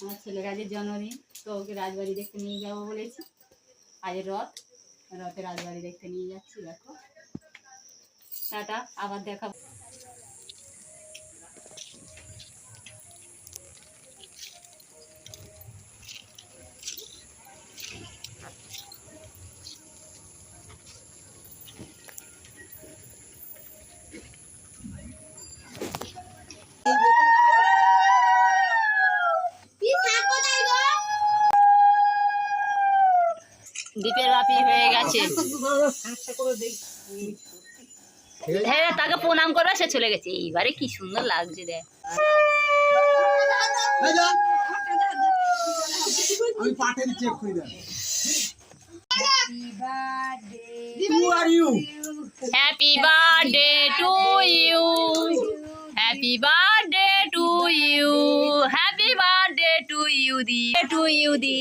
আমার ছেলের আজের জন্মদিন, তো ওকে রাজবাড়ি দেখতে নিয়ে যাব বলেছি। আজের রথ, রথে রাজবাড়ি দেখতে নিয়ে যাচ্ছি, দেখো। টাটা, আবার দেখা দ্বীপের বাপি হয়ে গেছে। হ্যাঁ তাকে প্রণাম করবে সে চলে গেছে। এইবারে কি সুন্দর লাগছে দেখ। আমি পাটের চেক করে দেব Who are you? Happy birthday to you happy birthday to you happy birthday to you the to you the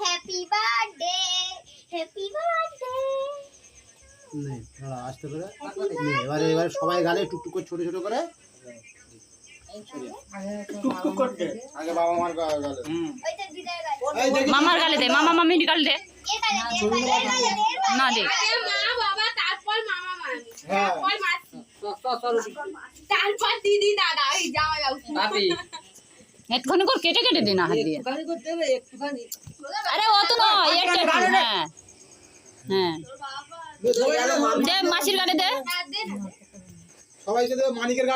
happy birthday happy birthday নে, দাঁড়া, আস্তে করে নে, এবারে এবারে সবাই গালে টুকটুক করে ছোট ছোট করে। টুকটুক আগে বাবা মার গালে দিদার গাড়ি মামার গালে দে মামা মামির গালে দে। না দে। মা বাবা তারপর মামা মামি হ্যাঁ। তারপর মাসি তারপর দিদি দাদা এই জামা যাও। একটুখানি করে কেটে কেটে দে না হাত দিয়ে। আরে অত নয় একটু হ্যাঁ। হ্যাঁ। দে মাসির গাড়ি দে। সবাইকে দে মানিকের